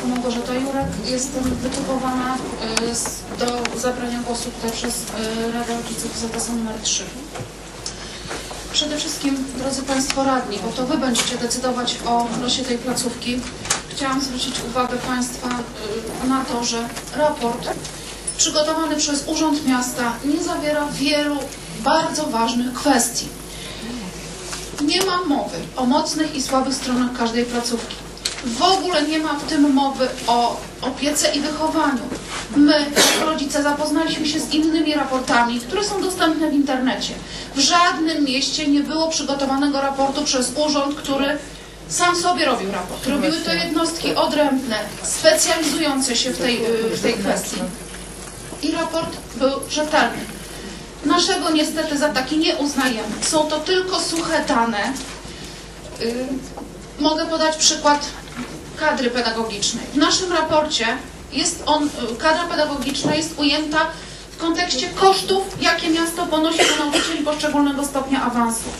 nazwisko Małgorzata Jurek. Jestem wytypowana y, do zabrania głosu tutaj przez y, Radę Rodziców ZS numer 3. Przede wszystkim, drodzy Państwo radni, bo to Wy będziecie decydować o losie tej placówki, chciałam zwrócić uwagę Państwa y, na to, że raport przygotowany przez Urząd Miasta nie zawiera wielu bardzo ważnych kwestii. Nie ma mowy o mocnych i słabych stronach każdej placówki. W ogóle nie ma w tym mowy o opiece i wychowaniu. My, jako rodzice, zapoznaliśmy się z innymi raportami, które są dostępne w internecie. W żadnym mieście nie było przygotowanego raportu przez urząd, który sam sobie robił raport. Robiły to jednostki odrębne, specjalizujące się w tej, y, w tej kwestii. I raport był rzetelny. Naszego niestety za taki nie uznajemy. Są to tylko suche dane. Y, Mogę podać przykład kadry pedagogicznej. W naszym raporcie jest on, kadra pedagogiczna jest ujęta w kontekście kosztów, jakie miasto ponosi do nauczycieli poszczególnego stopnia awansu.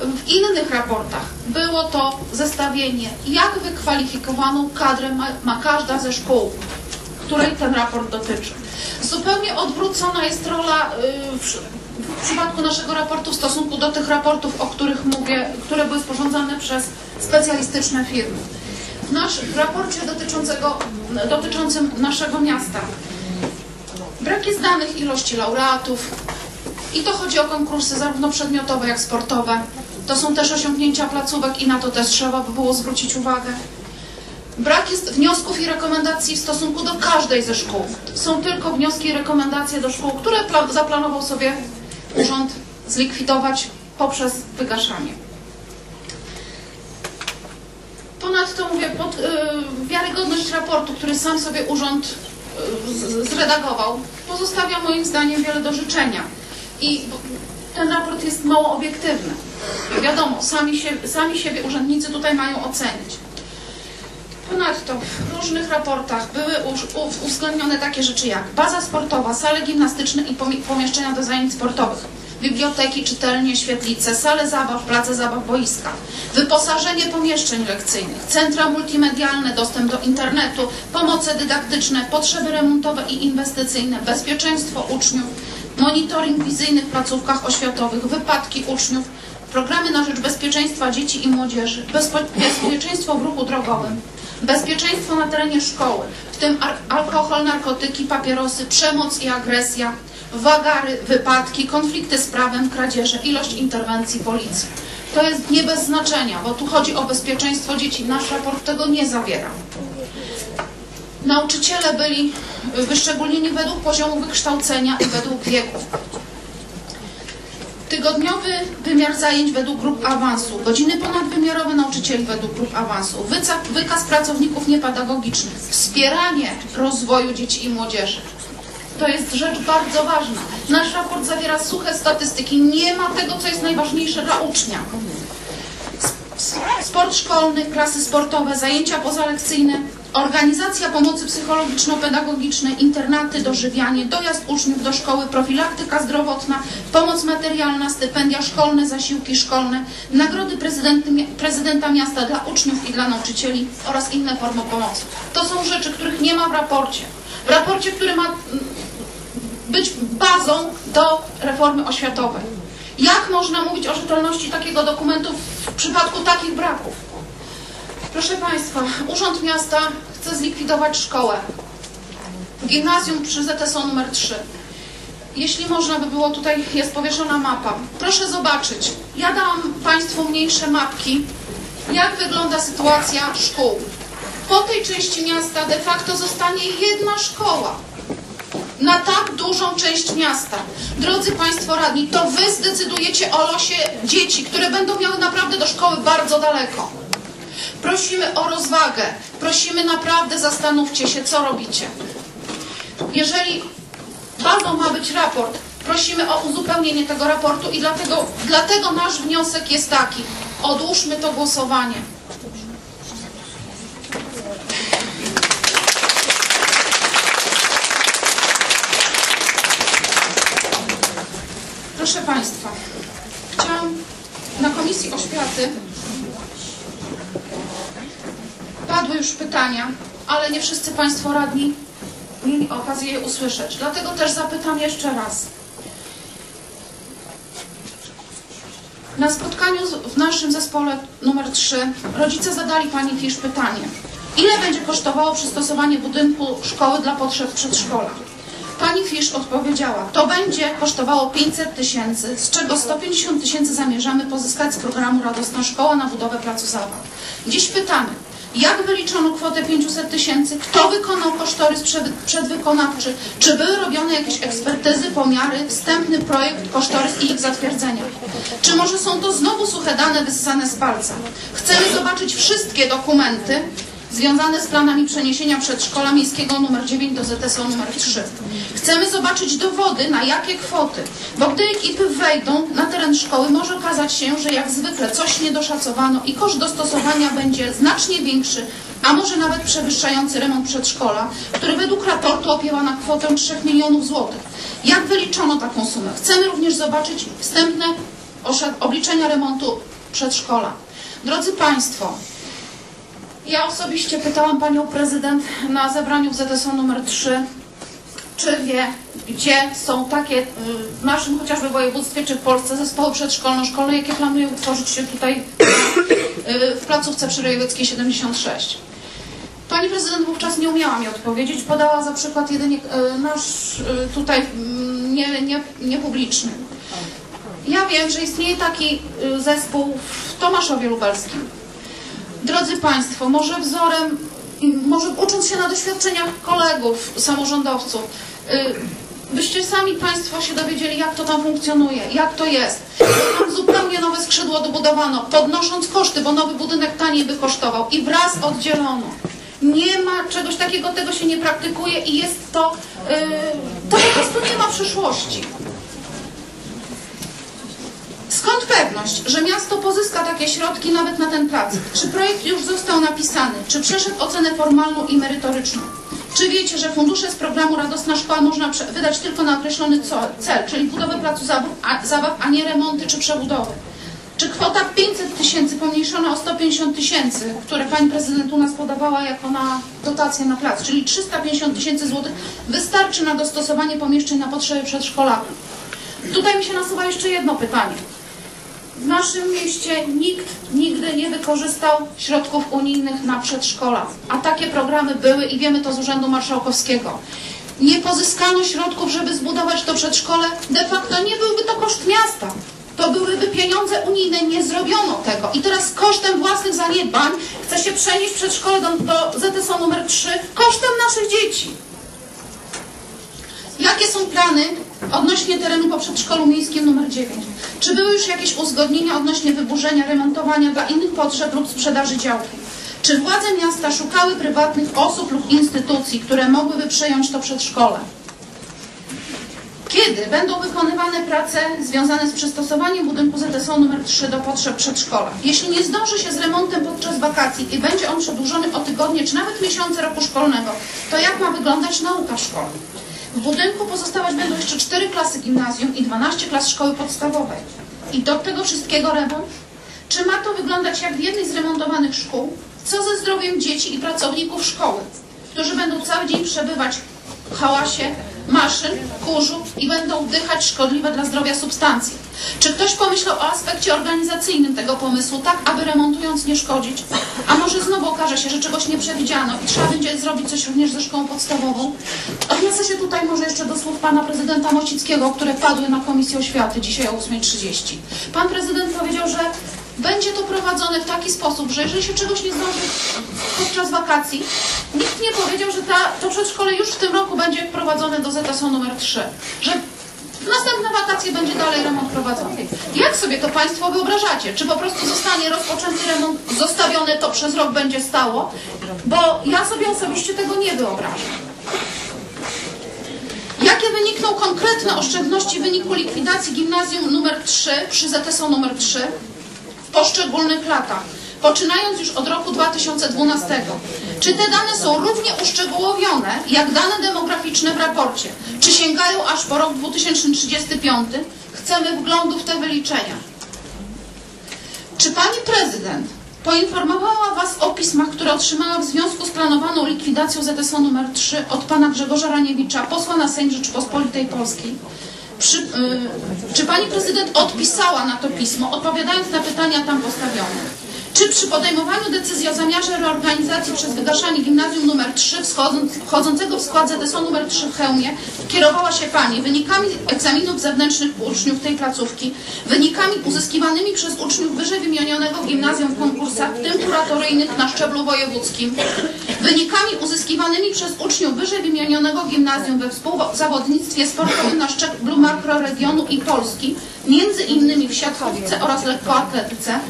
W innych raportach było to zestawienie, jak wykwalifikowaną kadrę ma, ma każda ze szkół, której ten raport dotyczy. Zupełnie odwrócona jest rola y, w, w przypadku naszego raportu w stosunku do tych raportów, o których mówię, które były sporządzane przez specjalistyczne firmy. W naszym raporcie dotyczącym naszego miasta brak jest danych ilości laureatów i to chodzi o konkursy zarówno przedmiotowe, jak sportowe. To są też osiągnięcia placówek i na to też trzeba by było zwrócić uwagę. Brak jest wniosków i rekomendacji w stosunku do każdej ze szkół. Są tylko wnioski i rekomendacje do szkół, które pla- zaplanował sobie urząd zlikwidować poprzez wygaszanie. Ponadto mówię, pod, y, wiarygodność raportu, który sam sobie urząd y, zredagował, pozostawia moim zdaniem wiele do życzenia. I ten raport jest mało obiektywny. Wiadomo, sami, się, sami siebie urzędnicy tutaj mają ocenić. Ponadto w różnych raportach były uwzględnione takie rzeczy jak baza sportowa, sale gimnastyczne i pomi- pomieszczenia do zajęć sportowych, biblioteki, czytelnie, świetlice, sale zabaw, place zabaw, boiska, wyposażenie pomieszczeń lekcyjnych, centra multimedialne, dostęp do internetu, pomoce dydaktyczne, potrzeby remontowe i inwestycyjne, bezpieczeństwo uczniów, monitoring w wizyjnych placówkach oświatowych, wypadki uczniów, programy na rzecz bezpieczeństwa dzieci i młodzieży, bezpieczeństwo w ruchu drogowym, bezpieczeństwo na terenie szkoły, w tym alkohol, narkotyki, papierosy, przemoc i agresja, wagary, wypadki, konflikty z prawem, kradzieże, ilość interwencji policji. To jest nie bez znaczenia, bo tu chodzi o bezpieczeństwo dzieci. Nasz raport tego nie zawiera. Nauczyciele byli wyszczególnieni według poziomu wykształcenia i według wieku. Tygodniowy wymiar zajęć według grup awansu, godziny ponadwymiarowe nauczycieli według grup awansu, wykaz pracowników niepedagogicznych, wspieranie rozwoju dzieci i młodzieży. To jest rzecz bardzo ważna. Nasz raport zawiera suche statystyki. Nie ma tego, co jest najważniejsze dla ucznia. Sport szkolny, klasy sportowe, zajęcia pozalekcyjne, organizacja pomocy psychologiczno-pedagogicznej, internaty, dożywianie, dojazd uczniów do szkoły, profilaktyka zdrowotna, pomoc materialna, stypendia szkolne, zasiłki szkolne, nagrody prezydenta miasta dla uczniów i dla nauczycieli oraz inne formy pomocy. To są rzeczy, których nie ma w raporcie. W raporcie, który ma mm, być bazą do reformy oświatowej. Jak można mówić o rzetelności takiego dokumentu w przypadku takich braków? Proszę Państwa, Urząd Miasta chce zlikwidować szkołę. Gimnazjum przy ZSO numer 3. Jeśli można by było, tutaj jest powieszona mapa. Proszę zobaczyć. Ja dałam Państwu mniejsze mapki, jak wygląda sytuacja szkół. Po tej części miasta de facto zostanie jedna szkoła na tak dużą część miasta. Drodzy Państwo radni, to Wy zdecydujecie o losie dzieci, które będą miały naprawdę do szkoły bardzo daleko. Prosimy o rozwagę, prosimy naprawdę zastanówcie się, co robicie. Jeżeli bazą ma być raport, prosimy o uzupełnienie tego raportu i dlatego, dlatego nasz wniosek jest taki. Odłóżmy to głosowanie. Proszę Państwa, chciałam na Komisji Oświaty padły już pytania ale nie wszyscy Państwo radni mieli okazję je usłyszeć. Dlatego też zapytam jeszcze raz. Na spotkaniu w naszym zespole numer 3 rodzice zadali Pani Fisz pytanie. Ile będzie kosztowało przystosowanie budynku szkoły dla potrzeb przedszkola? Pani Fisz odpowiedziała, to będzie kosztowało 500 tysięcy, z czego 150 tysięcy zamierzamy pozyskać z programu Radosna Szkoła na budowę placu zabaw. Dziś pytamy, jak wyliczono kwotę 500 tysięcy, kto wykonał kosztorys przed, przedwykonawczy, czy były robione jakieś ekspertyzy, pomiary, wstępny projekt, kosztorys i ich zatwierdzenia? Czy może są to znowu suche dane wyssane z palca? Chcemy zobaczyć wszystkie dokumenty, związane z planami przeniesienia przedszkola miejskiego nr 9 do ZSO nr 3. Chcemy zobaczyć dowody na jakie kwoty, bo gdy ekipy wejdą na teren szkoły, może okazać się, że jak zwykle coś niedoszacowano i koszt dostosowania będzie znacznie większy, a może nawet przewyższający remont przedszkola, który według raportu opiewa na kwotę 3 milionów złotych. Jak wyliczono taką sumę? Chcemy również zobaczyć wstępne obliczenia remontu przedszkola. Drodzy Państwo, ja osobiście pytałam Panią Prezydent na zebraniu w ZSO numer 3, czy wie, gdzie są takie y, w naszym chociażby województwie, czy w Polsce zespoły przedszkolno-szkolne, jakie planuje utworzyć się tutaj y, w placówce przy Rejewickiej 76. Pani prezydent wówczas nie umiała mi odpowiedzieć, podała za przykład jedynie y, nasz tutaj mm, nie, nie, niepubliczny. Ja wiem, że istnieje taki zespół w Tomaszowie Lubelskim. Drodzy Państwo, może wzorem, może ucząc się na doświadczeniach kolegów, samorządowców, y, byście sami Państwo się dowiedzieli, jak to tam funkcjonuje, jak to jest. Tam zupełnie nowe skrzydło dobudowano, podnosząc koszty, bo nowy budynek taniej by kosztował i wraz oddzielono. Nie ma czegoś takiego, tego się nie praktykuje i jest to, y, to po prostu nie ma przyszłości. Skąd pewność, że miasto pozyska takie środki nawet na ten plac? Czy projekt już został napisany? Czy przeszedł ocenę formalną i merytoryczną? Czy wiecie, że fundusze z programu Radosna Szkoła można wydać tylko na określony cel, czyli budowę placu zabaw, a nie remonty czy przebudowy? Czy kwota 500 tysięcy pomniejszona o 150 tysięcy, które Pani Prezydent u nas podawała jako na dotację na plac, czyli 350 tysięcy złotych, wystarczy na dostosowanie pomieszczeń na potrzeby przedszkolaków? Tutaj mi się nasuwa jeszcze jedno pytanie. W naszym mieście nikt nigdy nie wykorzystał środków unijnych na przedszkola, a takie programy były i wiemy to z Urzędu Marszałkowskiego. Nie pozyskano środków, żeby zbudować to przedszkole. De facto nie byłby to koszt miasta. To byłyby pieniądze unijne, nie zrobiono tego. I teraz kosztem własnych zaniedbań chce się przenieść przedszkole do, do ZSO numer 3 kosztem naszych dzieci. Jakie są plany odnośnie terenu po przedszkolu miejskim nr 9? Czy były już jakieś uzgodnienia odnośnie wyburzenia, remontowania dla innych potrzeb lub sprzedaży działki? Czy władze miasta szukały prywatnych osób lub instytucji, które mogłyby przejąć to przedszkole? Kiedy będą wykonywane prace związane z przystosowaniem budynku ZSO nr 3 do potrzeb przedszkola? Jeśli nie zdąży się z remontem podczas wakacji i będzie on przedłużony o tygodnie czy nawet miesiące roku szkolnego, to jak ma wyglądać nauka w szkole? W budynku pozostawać będą jeszcze 4 klasy gimnazjum i 12 klas szkoły podstawowej. I do tego wszystkiego remont? Czy ma to wyglądać jak w jednej z remontowanych szkół? Co ze zdrowiem dzieci i pracowników szkoły, którzy będą cały dzień przebywać w hałasie maszyn, kurzu i będą wdychać szkodliwe dla zdrowia substancje? Czy ktoś pomyślał o aspekcie organizacyjnym tego pomysłu, tak aby remontując nie szkodzić? A może okaże się, że czegoś nie przewidziano i trzeba będzie zrobić coś również ze szkołą podstawową? Odniosę się tutaj może jeszcze do słów pana prezydenta Mocickiego, które padły na Komisji Oświaty dzisiaj o 8.30. Pan prezydent powiedział, że będzie to prowadzone w taki sposób, że jeżeli się czegoś nie zdąży podczas wakacji, nikt nie powiedział, że ta, to przedszkole już w tym roku będzie wprowadzone do ZSO numer 3. Że następne wakacje będzie dalej remont prowadzony. Jak sobie to Państwo wyobrażacie? Czy po prostu zostanie rozpoczęty remont, zostawione to przez rok będzie stało? Bo ja sobie osobiście tego nie wyobrażam. Jakie wynikną konkretne oszczędności w wyniku likwidacji gimnazjum numer 3 przy ZSO numer 3 w poszczególnych latach, poczynając już od roku 2012? Czy te dane są równie uszczegółowione jak dane demograficzne w raporcie? Czy sięgają aż po rok 2035? Chcemy wglądu w te wyliczenia. Czy pani prezydent Poinformowała Was o pismach, które otrzymała w związku z planowaną likwidacją ZSO nr 3 od pana Grzegorza Raniewicza, posła na Sejm Rzeczypospolitej Polskiej. Przy, y, czy pani prezydent odpisała na to pismo, odpowiadając na pytania tam postawione? Czy przy podejmowaniu decyzji o zamiarze reorganizacji przez wygaszanie gimnazjum nr 3 wschodząc- wchodzącego w skład ZSO nr 3 w Chełmie kierowała się Pani wynikami egzaminów zewnętrznych uczniów tej placówki, wynikami uzyskiwanymi przez uczniów wyżej wymienionego gimnazjum w konkursach, w tym kuratoryjnych na szczeblu wojewódzkim, wynikami uzyskiwanymi przez uczniów wyżej wymienionego gimnazjum we współzawodnictwie sportowym na szczeblu makroregionu i Polski, między innymi w siatkówce oraz lekkoatletyce,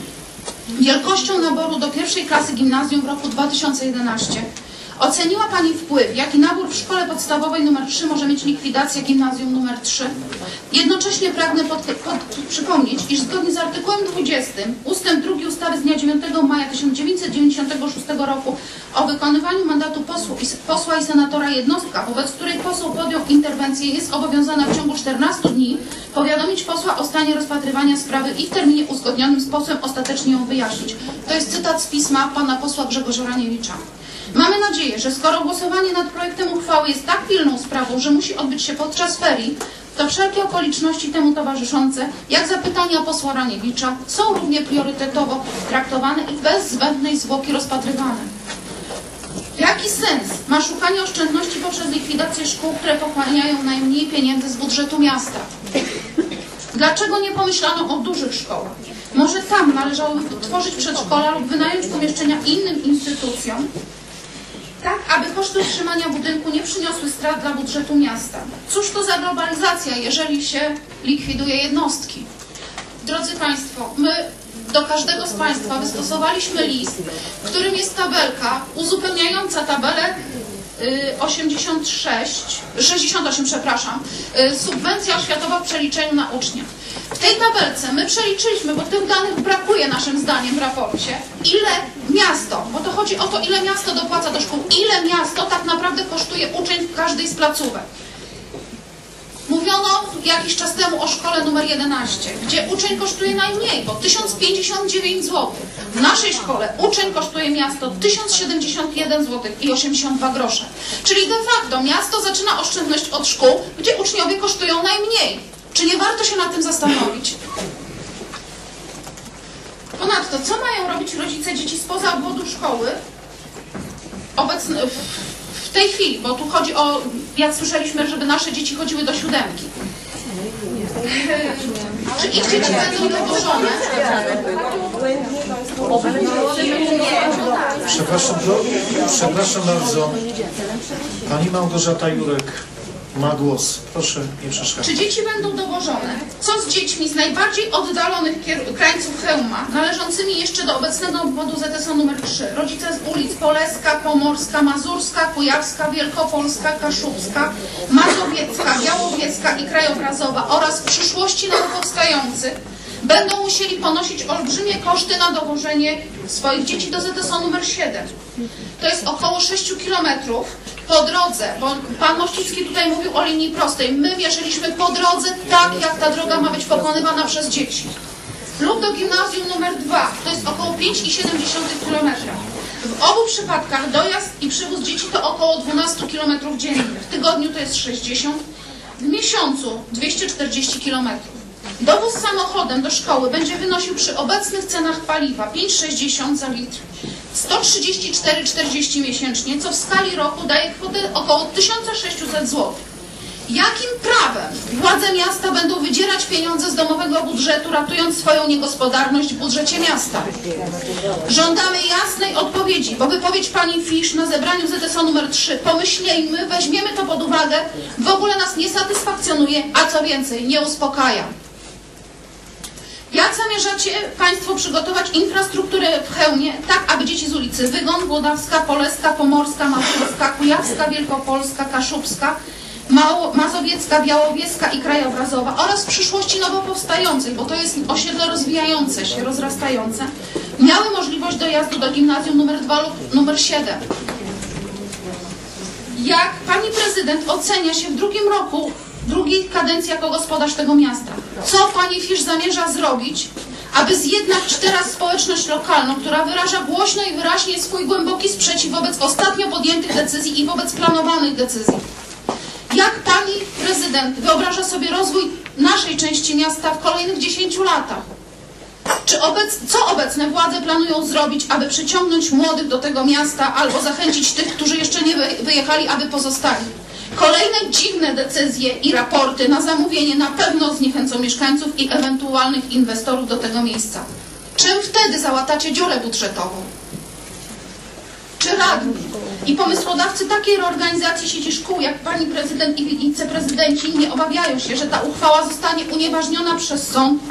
wielkością naboru do pierwszej klasy gimnazjum w roku 2011 oceniła Pani wpływ, jaki nabór w szkole podstawowej nr 3 może mieć likwidacja gimnazjum nr 3. Jednocześnie pragnę pod, pod, przypomnieć, iż zgodnie z artykułem 20 ustęp 2 ustawy z dnia 9 maja 1996 roku o wykonywaniu mandatu posłu i, posła i senatora jednostka, wobec której poseł podjął interwencję jest obowiązana w ciągu 14 dni powiadomić posła o stanie rozpatrywania sprawy i w terminie uzgodnionym z posłem ostatecznie ją wyjaśnić. To jest cytat z pisma pana posła Grzegorza Raniewicza. Mamy nadzieję, że skoro głosowanie nad projektem uchwały jest tak pilną sprawą, że musi odbyć się podczas ferii, to wszelkie okoliczności temu towarzyszące, jak zapytania posła Raniewicza, są równie priorytetowo traktowane i bez zbędnej zwłoki rozpatrywane. Jaki sens ma szukanie oszczędności poprzez likwidację szkół, które pochłaniają najmniej pieniędzy z budżetu miasta? Dlaczego nie pomyślano o dużych szkołach? Może tam należałoby tworzyć przedszkola lub wynająć pomieszczenia innym instytucjom, tak aby koszty utrzymania budynku nie przyniosły strat dla budżetu miasta. Cóż to za globalizacja, jeżeli się likwiduje jednostki? Drodzy Państwo, my do każdego z Państwa wystosowaliśmy list, w którym jest tabelka uzupełniająca tabelę y, 86, 68, przepraszam, y, subwencja oświatowa w przeliczeniu na ucznia. W tej tabelce my przeliczyliśmy, bo tych danych brakuje naszym zdaniem w raporcie, ile miasto, bo to chodzi o to, ile miasto dopłaca do szkół, ile miasto tak naprawdę kosztuje uczeń w każdej z placówek. Mówiono jakiś czas temu o szkole numer 11, gdzie uczeń kosztuje najmniej, bo 1059 zł. W naszej szkole uczeń kosztuje miasto 1071 zł i 82 grosze. Czyli de facto miasto zaczyna oszczędność od szkół, gdzie uczniowie kosztują najmniej. Czy nie warto się nad tym zastanowić? Ponadto, co mają robić rodzice dzieci spoza obwodu szkoły obecny, w, tej chwili, bo tu chodzi o, jak słyszeliśmy, żeby nasze dzieci chodziły do siódemki. Czy ich dzieci będą dowożone? Przepraszam, przepraszam bardzo. Pani Małgorzata Jurek ma głos. Proszę nie przeszkadzać. Czy dzieci będą dowożone? Co z dziećmi z najbardziej oddalonych krańców Chełma, należącymi jeszcze do obecnego obwodu ZSO nr 3? Rodzice z ulic Poleska, Pomorska, Mazurska, Kujawska, Wielkopolska, Kaszubska, Mazowiecka, Białowieska i Krajobrazowa oraz w przyszłości nowo będą musieli ponosić olbrzymie koszty na dowożenie swoich dzieci do ZSO nr 7. To jest około 6 kilometrów po drodze, bo pan Mościcki tutaj mówił o linii prostej. My wierzyliśmy po drodze tak, jak ta droga ma być pokonywana przez dzieci. Lub do gimnazjum numer 2, to jest około 5,7 km. W obu przypadkach dojazd i przywóz dzieci to około 12 km dziennie. W tygodniu to jest 60, w miesiącu 240 km. Dowóz samochodem do szkoły będzie wynosił przy obecnych cenach paliwa 5,60 za litr, 134,40 miesięcznie, co w skali roku daje kwotę około 1600 zł. Jakim prawem władze miasta będą wydzierać pieniądze z domowego budżetu, ratując swoją niegospodarność w budżecie miasta? Żądamy jasnej odpowiedzi, bo wypowiedź pani Fisz na zebraniu ZSO nr 3, pomyślejmy, weźmiemy to pod uwagę, w ogóle nas nie satysfakcjonuje, a co więcej, nie uspokaja. Jak zamierzacie Państwo przygotować infrastrukturę w Chełmie, tak aby dzieci z ulicy Wygon, Włodawska, Poleska, Pomorska, Mazurska, Kujawska, Wielkopolska, Kaszubska, Mało, Mazowiecka, Białowieska i Krajobrazowa oraz w przyszłości nowo powstających, bo to jest osiedle rozwijające się, rozrastające, miały możliwość dojazdu do gimnazjum numer 2 lub numer 7. Jak Pani Prezydent ocenia się w drugim roku drugiej kadencji jako gospodarz tego miasta? Co Pani Fisz zamierza zrobić, aby zjednać teraz społeczność lokalną, która wyraża głośno i wyraźnie swój głęboki sprzeciw wobec ostatnio podjętych decyzji i wobec planowanych decyzji. Jak pani prezydent wyobraża sobie rozwój naszej części miasta w kolejnych 10 latach? Czy obec, co obecne władze planują zrobić, aby przyciągnąć młodych do tego miasta albo zachęcić tych, którzy jeszcze nie wy- wyjechali, aby pozostali? Kolejne dziwne decyzje i raporty na zamówienie na pewno zniechęcą mieszkańców i ewentualnych inwestorów do tego miejsca. Czym wtedy załatacie dziurę budżetową? Czy radni i pomysłodawcy takiej reorganizacji sieci szkół, jak pani prezydent i wiceprezydenci, nie obawiają się, że ta uchwała zostanie unieważniona przez sąd,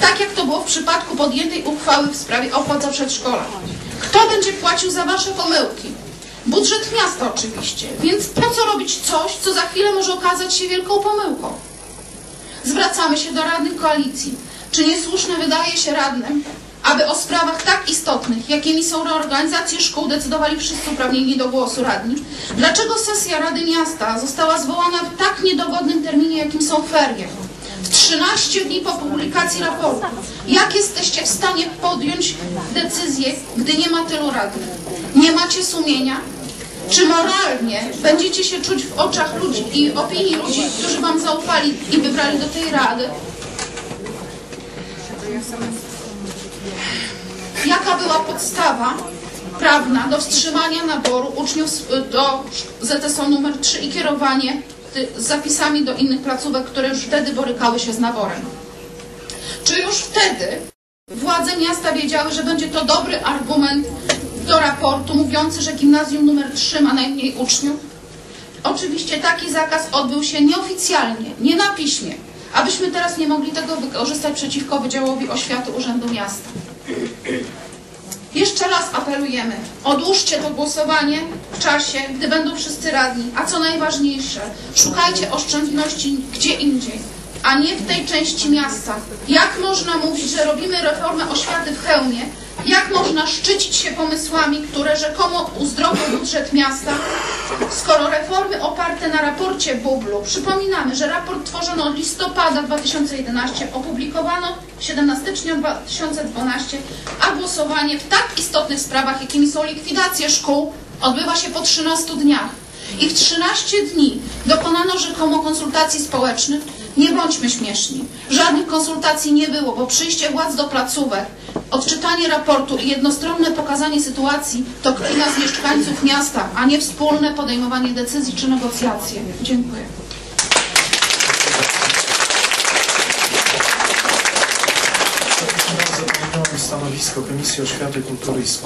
tak jak to było w przypadku podjętej uchwały w sprawie opłat za przedszkola? Kto będzie płacił za wasze pomyłki? Budżet miasta oczywiście, więc po co robić coś, co za chwilę może okazać się wielką pomyłką? Zwracamy się do radnych koalicji. Czy niesłuszne wydaje się radnym, aby o sprawach tak istotnych, jakimi są reorganizacje szkół, decydowali wszyscy uprawnieni do głosu radni? Dlaczego sesja Rady Miasta została zwołana w tak niedogodnym terminie, jakim są ferie? W 13 dni po publikacji raportu. Jak jesteście w stanie podjąć decyzję, gdy nie ma tylu radnych? Nie macie sumienia? Czy moralnie będziecie się czuć w oczach ludzi i opinii ludzi, którzy Wam zaufali i wybrali do tej rady? Jaka była podstawa prawna do wstrzymania naboru uczniów do ZSO numer 3 i kierowanie zapisami do innych placówek, które już wtedy borykały się z naborem? Czy już wtedy władze miasta wiedziały, że będzie to dobry argument do raportu mówiący, że gimnazjum numer 3 ma najmniej uczniów? Oczywiście taki zakaz odbył się nieoficjalnie, nie na piśmie, abyśmy teraz nie mogli tego wykorzystać przeciwko Wydziałowi Oświaty Urzędu Miasta. Jeszcze raz apelujemy, odłóżcie to głosowanie w czasie, gdy będą wszyscy radni, a co najważniejsze, szukajcie oszczędności gdzie indziej, a nie w tej części miasta. Jak można mówić, że robimy reformę oświaty w Chełmie? Jak można szczycić się pomysłami, które rzekomo uzdrowią budżet miasta, skoro reformy oparte na raporcie Bublu, przypominamy, że raport tworzono od listopada 2011, opublikowano 17 stycznia 2012, a głosowanie w tak istotnych sprawach, jakimi są likwidacje szkół, odbywa się po 13 dniach. I w 13 dni dokonano rzekomo konsultacji społecznych. Nie bądźmy śmieszni. Żadnych konsultacji nie było, bo przyjście władz do placówek, odczytanie raportu i jednostronne pokazanie sytuacji to kpina z mieszkańców miasta, a nie wspólne podejmowanie decyzji czy negocjacje. Dziękuję. Stanowisko Komisji Oświaty, Kultury i Sportu.